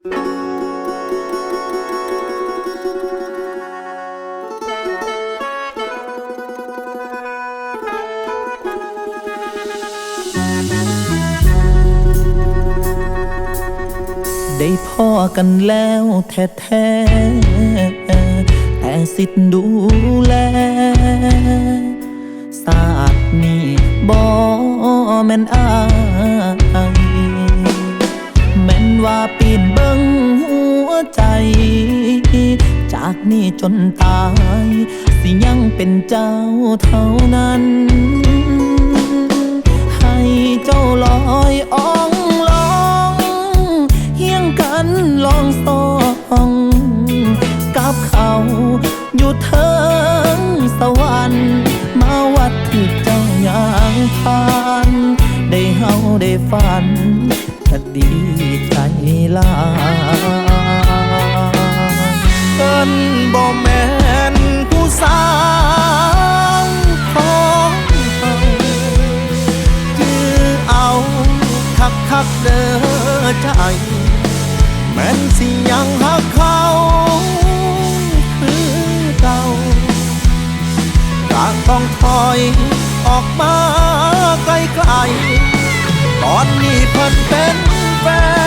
ได้พ่อกันแล้วแท้ๆแต่สิทธิ์ดูแลศาสตร์นี้บ่แม่นอายแม่นว่าปีน ใจ จากนี้จนตาย สิยังเป็นเจ้าเท่านั้น ให้เจ้าลอยอ่องลองเฮียงกันลองสองกับเขาอยู่เทิงสวรรค์มาวัดที่เจ้าย่างผ่านได้เฮาได้ฝันก็ดีใจลา บ่แม่นผู้สาวของเฮาจือเอาคักคักเด้อใจ แม่นสิยังหักเขาคือเก่าก็ต้องถอยออกมาไกลๆตอนนี้เพิ่นเป็นแฟน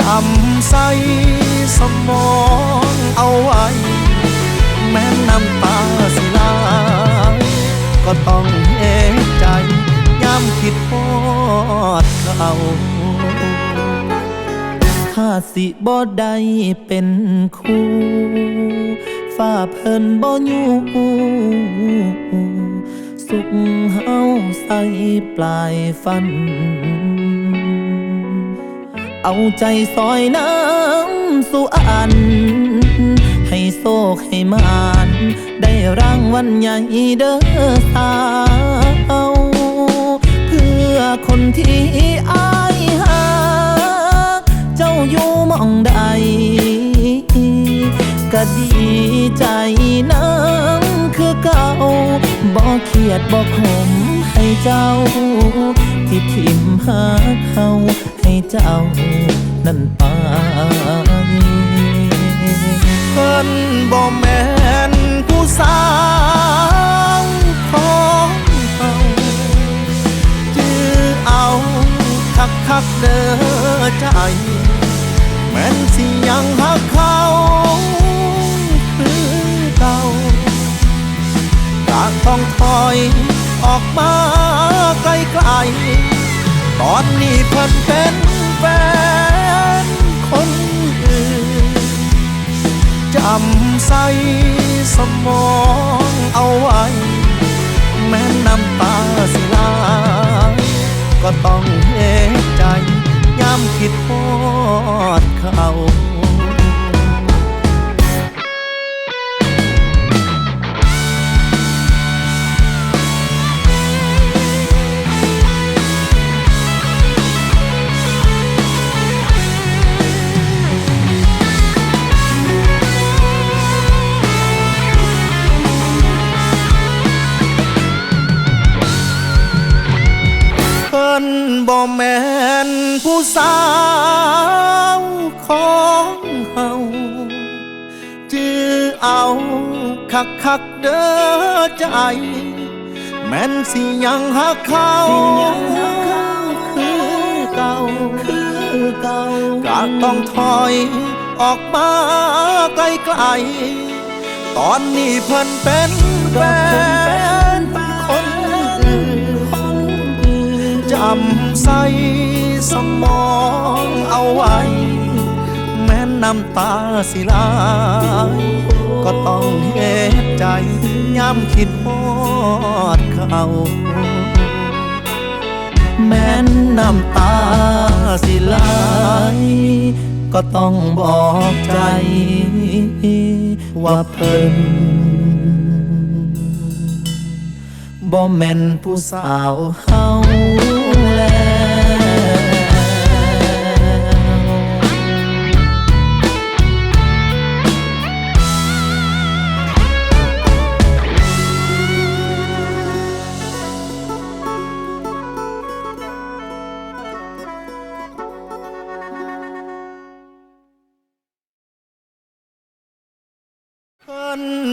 จำใสสมองเอาไว้ แม้น้ำตาสิไหลก็ต้องเห็นใจย้ำคิดพอดเขาถ้าสิบ่ได้เป็นคู่ฝ้าเพิ่นบ่อยู่สุขเฮาใส่ปลายฟัน เอาใจซอยน้ำสู่อัน ให้โซกให้มาน ได้รางวัลใหญ่เด้อสาว เพื่อคนที่อายหา เจ้าอยู่มองใดก็ดีใจน้ำคือเก่าบ่เครียดบ่ขมให้เจ้า ที่ทิมหาเขาให้เจ้า นั่นไปเพิ่นบ่แม่นผู้สาวของเฮาจือเอาคักคักเด้อใจ แม่นสิยังหักเขาคือเก่าก็ต้องถอยออกมาไกลๆตอนนี้เพิ่นเป็นแฟนำใสสมองเอาไว้ แม้น้ำตาสิลาก็ต้องเห็น สาวของเฮาจือเอาคักคักๆเด้อใจ แม่นสิยังหักเขาคือเก่าคือเก่าก็ต้องถอยออกมาไกลๆตอนนี้เพิ่นเป็นแฟนคนอื่นจำใส่ สมองเอาไว้ แม้น้ำตาสิไหลก็ต้องเห็นใจย้ำคิดพอดเขาแม้นน้ำตาสิไหลก็ต้องบอกใจ ว่าเพิ่นบ่แม่นผู้สาวเฮา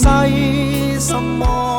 ใสสมอง